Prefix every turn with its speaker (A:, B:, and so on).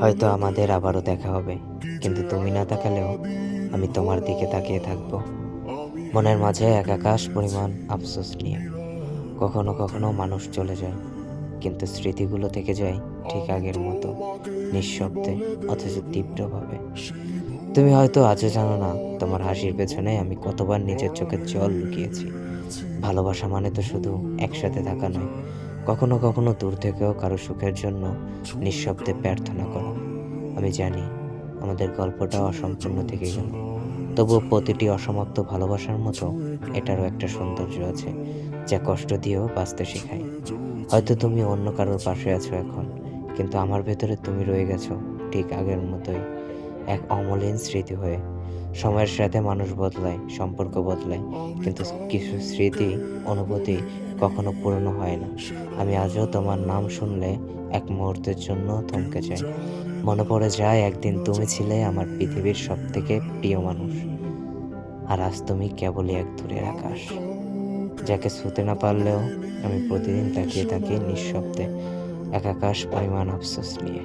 A: হয়তো আমাদের আবারও দেখা হবে কিন্তু তুমি না তাকালেও আমি তোমার দিকে তাকিয়ে থাকব। মনের মাঝে এক আকাশ পরিমাণ আফসোস নিয়ে। কখনো কখনো মানুষ চলে যায় কিন্তু স্মৃতিগুলো থেকে যায় ঠিক আগের মতো নিঃশব্দে অথচ তীব্রভাবে। তুমি হয়তো আজও জানো না তোমার হাসির পেছনে আমি কতবার নিজের চোখের জল লুকিয়েছি। ভালোবাসা মানে তো শুধু একসাথে থাকা নয় কখনো কখনো দূর থেকেও কারও সুখের জন্য নিঃশব্দে প্রার্থনা করা। আমি জানি আমাদের গল্পটা অসম্পূর্ণ থেকে গেল। তবুও প্রতিটি অসমাপ্ত ভালোবাসার মতো এটারও একটা সৌন্দর্য আছে যা কষ্ট দিয়েও বাঁচতে শেখায়। হয়তো তুমি অন্য কারোর পাশে আছো এখন, কিন্তু আমার ভেতরে তুমি রয়ে গেছো ঠিক আগের মতোই। এক অমলিন স্মৃতি হয়ে। সময়ের সাথে মানুষ বদলায়, সম্পর্ক বদলায়, কিন্তু কিছু স্মৃতি, অনুভূতি কখনো পুরনো হয় না। আমি আজও তোমার নাম শুনলে এক মুহূর্তের জন্য থমকে যাই। মনে পড়ে যায়, একদিন তুমি ছিলে আমার পৃথিবীর সব থেকে প্রিয় মানুষ। আর আজ তুমি কেবলই এক দূরের আকাশ, যাকে ছুতে না পারলেও আমি প্রতিদিন তাকিয়ে থাকি নিঃশব্দে, এক আকাশ পরিমাণ আফসোস নিয়ে।